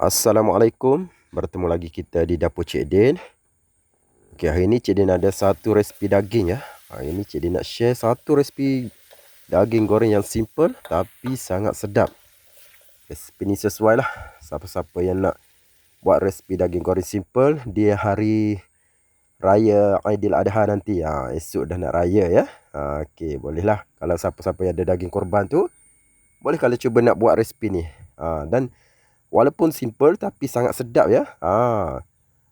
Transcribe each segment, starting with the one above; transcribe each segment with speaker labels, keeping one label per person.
Speaker 1: Assalamualaikum. Bertemu lagi kita di dapur Cik Din. Okay, Hari ni Cik Din ada satu resipi daging ya. Hari ni Cik Din nak share satu resipi Daging goreng yang simple Tapi sangat sedap. Resipi ni sesuai lah. Siapa-siapa yang nak Buat resipi daging goreng simple Di hari Raya Aidil Adha nanti. Ha, Esok dah nak raya ya. Ha, Okay boleh lah. Kalau siapa-siapa yang ada daging korban tu Boleh kalau cuba nak buat resipi ni. Ha, Dan Walaupun simple tapi sangat sedap ya. Ha.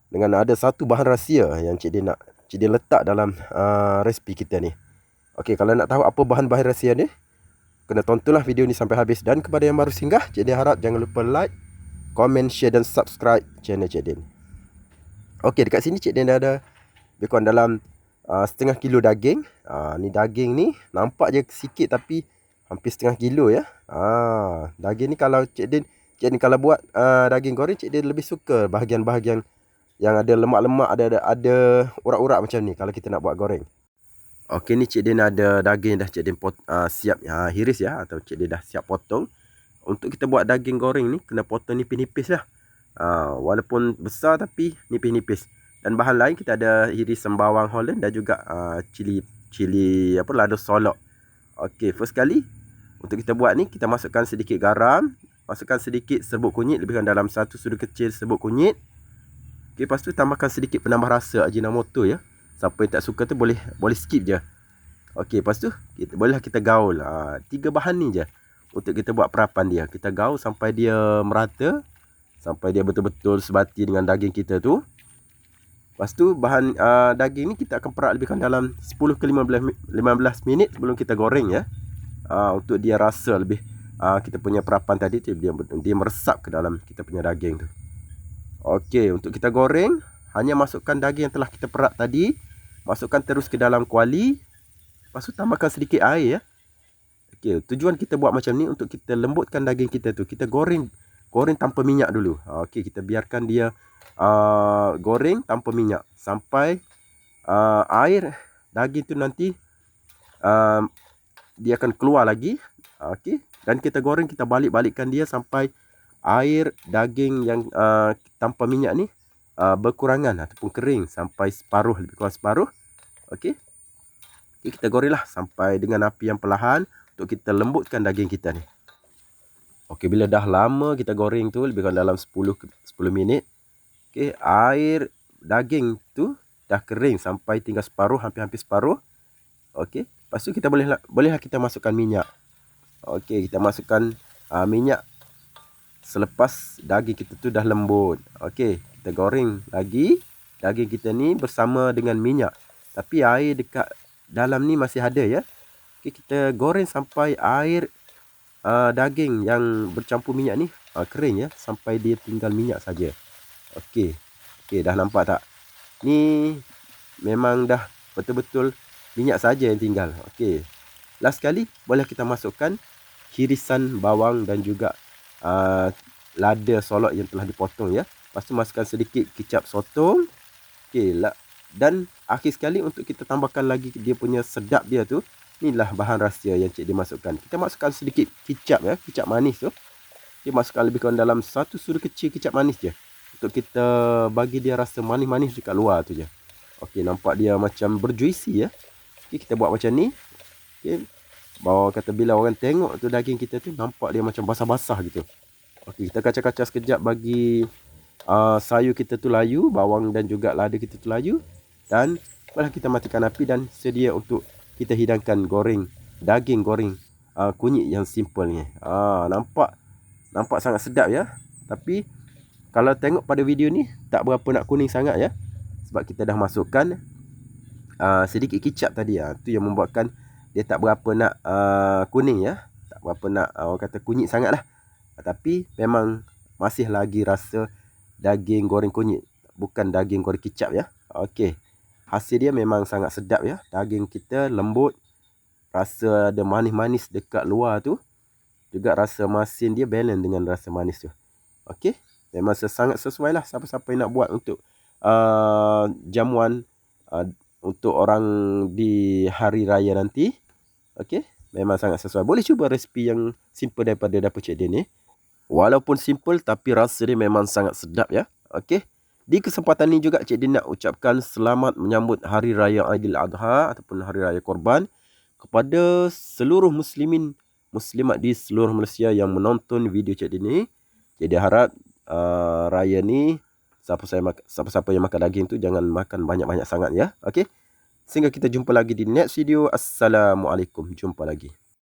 Speaker 1: Dengan ada satu bahan rahsia yang Cik Din nak Cik Din letak dalam uh, resipi kita ni. Okey, kalau nak tahu apa bahan-bahan rahsia ni, kena tontonlah video ni sampai habis dan kepada yang baru singgah, Cik Din harap jangan lupa like, comment, share dan subscribe channel Cik Din. Okey, dekat sini Cik Din dah ada kurang dalam uh, setengah kilo daging. Uh, ni daging ni nampak je sikit tapi hampir setengah kilo ya. Ah, daging ni kalau Cik Din Ni kalau buat uh, daging goreng cik dia lebih suka bahagian-bahagian yang ada lemak-lemak ada ada, ada urat-urat macam ni kalau kita nak buat goreng. Okey ni cik dia ada daging dah cik dia pot, uh, siap uh, hiris ya atau cik dia dah siap potong. Untuk kita buat daging goreng ni kena potong nipis-nipis lah. Uh, walaupun besar tapi nipis-nipis. Dan bahan lain kita ada hirisan bawang holland dan juga uh, cili cili apa lado solok. Okey, first kali untuk kita buat ni kita masukkan sedikit garam, Masukkan sedikit serbuk kunyit lebih kurang dalam satu sudu kecil serbuk kunyit. Okay, lepas tu tambahkan sedikit penambah rasa Ajinomoto ya. Siapa yang tak suka tu boleh boleh skip je. Okey, lepas tu kita bolehlah kita gaul. Ha, tiga bahan ni je untuk kita buat perapan dia. Kita gaul sampai dia merata. Sampai dia betul-betul sebati dengan daging kita tu. Lepas tu bahan uh, daging ni kita akan perak lebih kurang dalam 10 ke 15, 15 minit sebelum kita goreng ya. Uh, untuk dia rasa lebih uh, kita punya perapan tadi dia, dia dia meresap ke dalam kita punya daging tu. Okey, untuk kita goreng hanya masukkan daging yang telah kita perak tadi, masukkan terus ke dalam kuali. Lepas tu tambahkan sedikit air ya. Okey, tujuan kita buat macam ni untuk kita lembutkan daging kita tu. Kita goreng goreng tanpa minyak dulu. Okey, kita biarkan dia uh, goreng tanpa minyak sampai uh, air daging tu nanti uh, dia akan keluar lagi. Okey, dan kita goreng kita balik-balikkan dia sampai air daging yang uh, tanpa minyak ni uh, berkurangan ataupun kering sampai separuh lebih kurang separuh. Okey? Okay, kita gorenglah sampai dengan api yang perlahan untuk kita lembutkan daging kita ni. Okey bila dah lama kita goreng tu lebih kurang dalam 10 10 minit okey air daging tu dah kering sampai tinggal separuh hampir-hampir separuh. Okey? Lepas tu kita boleh bolehlah kita masukkan minyak Okey, kita masukkan uh, minyak selepas daging kita tu dah lembut. Okey, kita goreng lagi daging kita ni bersama dengan minyak. Tapi air dekat dalam ni masih ada ya. Okey, kita goreng sampai air uh, daging yang bercampur minyak ni uh, kering ya sampai dia tinggal minyak saja. Okey. Okey, dah nampak tak? Ni memang dah betul-betul minyak saja yang tinggal. Okey. Last sekali boleh kita masukkan hirisan bawang dan juga uh, lada solok yang telah dipotong ya. Lepas tu masukkan sedikit kicap sotong. Okey lah. Dan akhir sekali untuk kita tambahkan lagi dia punya sedap dia tu. Inilah bahan rahsia yang cik dimasukkan. Kita masukkan sedikit kicap ya, kicap manis tu. Dia masukkan lebih kurang dalam satu sudu kecil kicap manis je. Untuk kita bagi dia rasa manis-manis dekat luar tu je. Okey, nampak dia macam berjuicy ya. Okey, kita buat macam ni. Okey. Bawa kata bila orang tengok tu daging kita tu nampak dia macam basah-basah gitu. Okey, kita kacau-kacau sekejap bagi uh, sayur kita tu layu, bawang dan juga lada kita tu layu dan barulah kita matikan api dan sedia untuk kita hidangkan goreng daging goreng uh, kunyit yang simple ni. Ah, uh, nampak nampak sangat sedap ya. Tapi kalau tengok pada video ni tak berapa nak kuning sangat ya. Sebab kita dah masukkan uh, sedikit kicap tadi ah. Tu yang membuatkan dia tak berapa nak uh, kuning ya. Tak berapa nak uh, orang kata kunyit sangat lah. Tapi memang masih lagi rasa daging goreng kunyit. Bukan daging goreng kicap ya. Okey. Hasil dia memang sangat sedap ya. Daging kita lembut. Rasa ada manis-manis dekat luar tu. Juga rasa masin dia balance dengan rasa manis tu. Okey. Memang sangat sesuai lah siapa-siapa yang nak buat untuk uh, jamuan uh, untuk orang di hari raya nanti. Okey, memang sangat sesuai. Boleh cuba resipi yang simple daripada dapur Cik Din ni. Walaupun simple tapi rasa dia memang sangat sedap ya. Okey. Di kesempatan ini juga Cik Din nak ucapkan selamat menyambut Hari Raya Adha ataupun Hari Raya Korban kepada seluruh muslimin muslimat di seluruh Malaysia yang menonton video Cik Din ni. Jadi harap uh, raya ni siapa-siapa yang makan daging tu jangan makan banyak-banyak sangat ya. Okey. Sehingga kita jumpa lagi di next video. Assalamualaikum. Jumpa lagi.